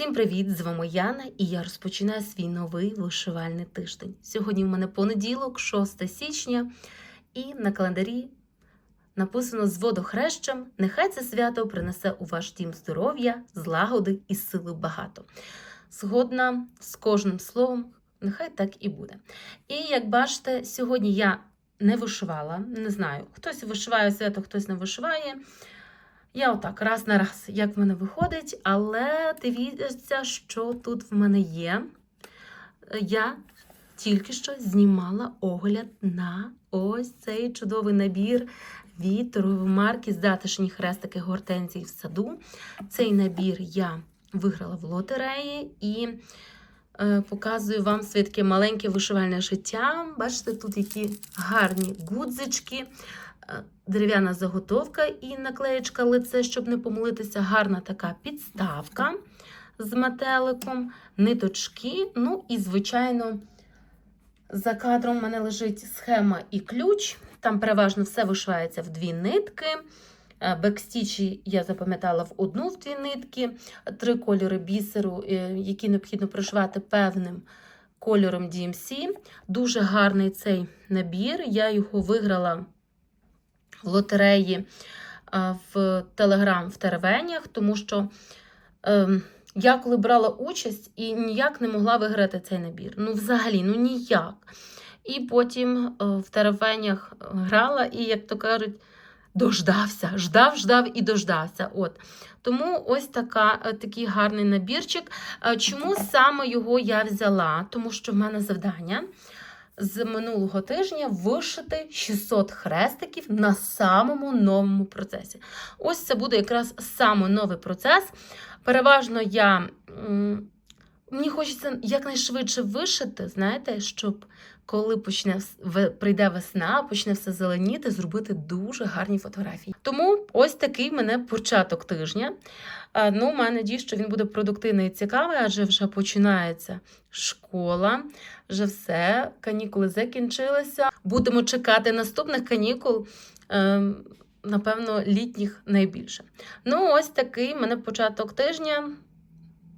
Всім привіт! З вами Яна, і я розпочинаю свій новий вишивальний тиждень. Сьогодні в мене понеділок, 6 січня, і на календарі написано з водохрещем: нехай це свято принесе у ваш дім здоров'я, злагоди і сили багато. Згодна з кожним словом, нехай так і буде. І як бачите, сьогодні я не вишивала, не знаю, хтось вишиває свято, хтось не вишиває. Я отак раз на раз, як в мене виходить, але дивіться, що тут в мене є. Я тільки що знімала огляд на ось цей чудовий набір від торгової марки Затишні хрестики гортензії в саду. Цей набір я виграла в лотереї і е, показую вам своє таке маленьке вишивальне життя. Бачите, тут які гарні гудзички дерев'яна заготовка і наклеєчка лице, щоб не помилитися. Гарна така підставка з метеликом, ниточки. Ну і, звичайно, за кадром в мене лежить схема і ключ. Там переважно все вишивається в дві нитки. Е, Бекстічі я запам'ятала в одну в дві нитки, три кольори бісеру, е, які необхідно пришивати певним кольором DMC. Дуже гарний цей набір. Я його виграла лотереї в Телеграм в Теревенях, тому що ем, я коли брала участь і ніяк не могла виграти цей набір. Ну, взагалі, ну ніяк. І потім е, в Теревенях грала, і, як то кажуть, дождався, ждав, ждав і дождався. От. Тому ось така, е, такий гарний набірчик. Е, Чому саме його я взяла? Тому що в мене завдання з минулого тижня вишити 600 хрестиків на самому новому процесі. Ось це буде якраз саме новий процес. Переважно я. Мені хочеться якнайшвидше вишити, знаєте, щоб коли почне прийде весна, почне все зеленіти, зробити дуже гарні фотографії. Тому ось такий мене початок тижня. А, Ну, маю надію, що він буде продуктивний і цікавий, адже вже починається школа, вже все, канікули закінчилися. Будемо чекати наступних канікул. ем, Напевно, літніх найбільше. Ну, ось такий мене початок тижня.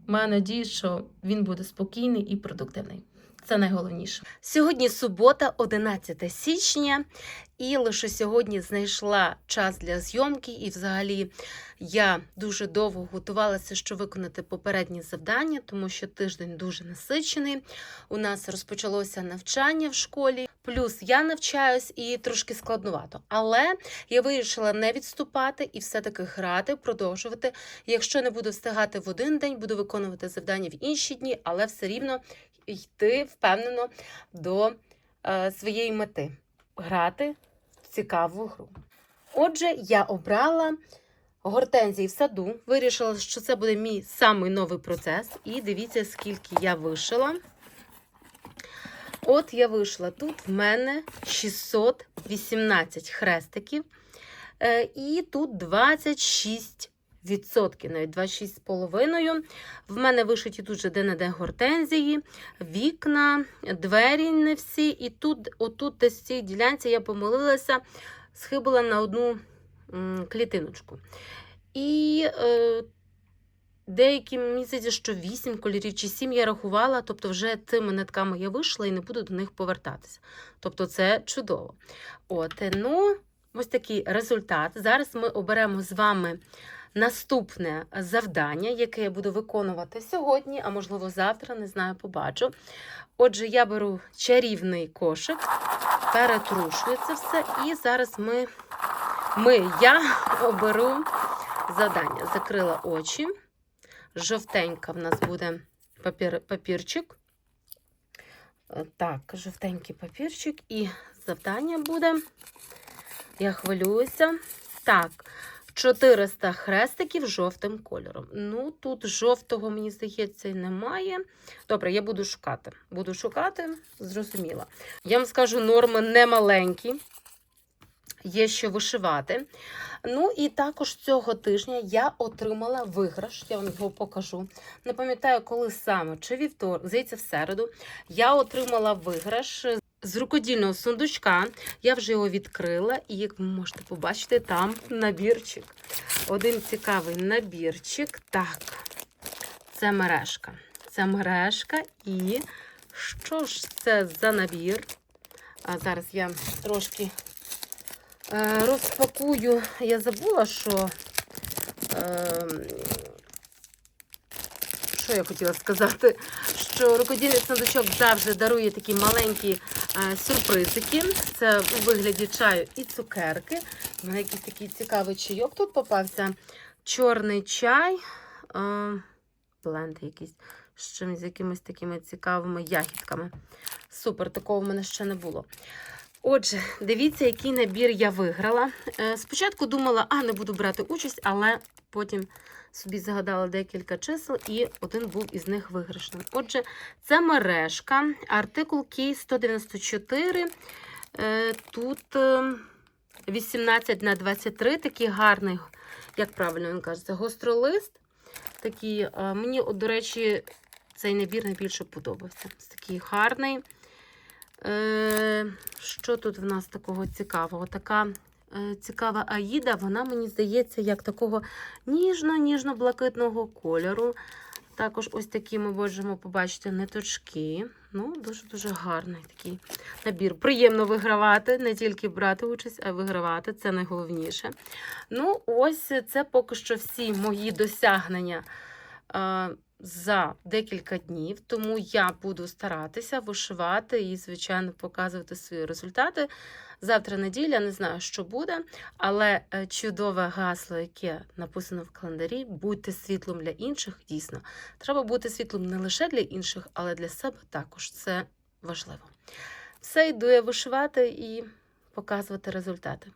Маю надію, що він буде спокійний і продуктивний. Це найголовніше. Сьогодні субота, 11 січня, і лише сьогодні знайшла час для зйомки. І, взагалі, я дуже довго готувалася, щоб виконати попередні завдання, тому що тиждень дуже насичений. У нас розпочалося навчання в школі, плюс я навчаюсь і трошки складнувато. Але я вирішила не відступати і все-таки грати, продовжувати. Якщо не буду встигати в один день, буду виконувати завдання в інші дні, але все рівно йти впевнено до е, своєї мети грати в цікаву гру. Отже, я обрала гортензії в саду. Вирішила, що це буде мій самий новий процес. І дивіться, скільки я вишила. От я вийшла. Тут в мене 618 хрестиків. Е, І тут 26 відсотків, навіть 26,5. В мене вишиті тут же де-не-де гортензії, вікна, двері не всі. І тут, отут десь в цій ділянці я помилилася, схибила на одну клітиночку. І е, деякі здається, що 8 кольорів чи 7 я рахувала, тобто вже цими нитками я вийшла і не буду до них повертатися. Тобто це чудово. От, ну, ось такий результат. Зараз ми оберемо з вами наступне завдання, яке я буду виконувати сьогодні, а можливо завтра, не знаю, побачу. Отже, я беру чарівний кошик, перетрушую це все, і зараз ми, ми я оберу завдання. Закрила очі. Жовтенька в нас буде папір, папірчик. Так, жовтенький папірчик, і завдання буде. Я хвилююся. Так, 400 хрестиків жовтим кольором. Ну, тут жовтого, мені здається, немає. Добре, я буду шукати. Буду шукати, зрозуміла. Я вам скажу, норми не маленькі. Є що вишивати. Ну і також цього тижня я отримала виграш, я вам його покажу. Не пам'ятаю, коли саме, чи вівторок, здається, в середу. Я отримала виграш з рукодільного сундучка. Я вже його відкрила, і як ви можете побачити, там набірчик. Один цікавий набірчик. Так, це мережка. Це мережка і що ж це за набір? А зараз я трошки е, розпакую. Я забула, що. Е, що я хотіла сказати? Що рукодільний сундучок завжди дарує такі маленькі сюрпризики. Це у вигляді чаю і цукерки. У мене якийсь такий цікавий чайок тут попався. Чорний чай, е, бленд якийсь з чимось, з якимись такими цікавими ягідками. Супер, такого в мене ще не було. Отже, дивіться, який набір я виграла. Е, Спочатку думала, а не буду брати участь, але потім собі загадала декілька чисел, і один був із них виграшним. Отже, це мережка, артикул Кей 194. Е, Тут е, 18 на 23, такий гарний, як правильно він кажеться, гостролист. Такий, е, мені, до речі, цей набір найбільше подобався. Такий гарний. Е, що тут в нас такого цікавого? Така е, цікава аїда, вона, мені здається, як такого ніжно-ніжно-блакитного кольору. Також ось такі ми можемо побачити ниточки. Ну, дуже-дуже гарний такий набір. Приємно вигравати, не тільки брати участь, а вигравати. Це найголовніше. Ну, ось це поки що всі мої досягнення е, за декілька днів. Тому я буду старатися вишивати і, звичайно, показувати свої результати. Завтра неділя, не знаю, що буде, але е, чудове гасло, яке написано в календарі, будьте світлом для інших, дійсно. Треба бути світлом не лише для інших, але для себе також. Це важливо. Все, йду я вишивати і показувати результати.